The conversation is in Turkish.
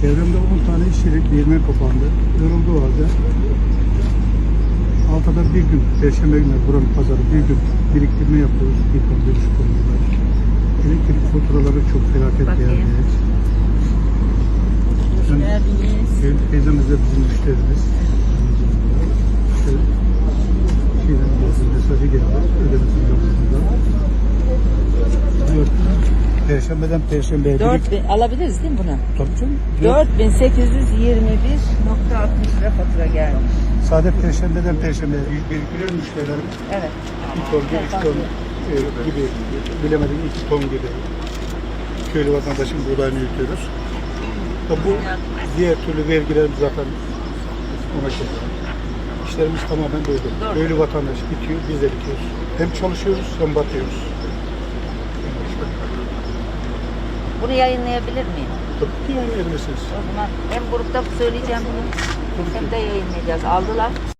Çevremde 10 tane iş yeri değirmen kapandı. Yorulduğu halde haftada bir gün, Perşembe günü buranın pazarı bir gün biriktirme yapıyoruz. Bir buçuk ton kadar. Elektrik faturaları çok felaket geldi. Hoş geldiniz. Tey- Teyzemiz de bizim müşterimiz. Perşembeden Perşembeye birik- 4000 alabiliriz değil mi bunu? Tabii canım. 4821.60 lira fatura gelmiş. Sade Perşembeden Perşembeye biriktiriyor müşterilerim. Evet. Bir ton, bir ton e, gibi, bilemedim iki ton gibi köylü vatandaşın buğdayını yürütüyoruz. Bu diğer türlü vergilerimiz zaten ona şey. İşlerimiz tamamen böyle. Doğru. Köylü vatandaş bitiyor, biz de bitiyoruz. Hem çalışıyoruz hem batıyoruz. Bunu yayınlayabilir miyim? Tabii ki yayınlayabilirsiniz. O zaman hem grupta söyleyeceğim bunu hem de yayınlayacağız. Aldılar.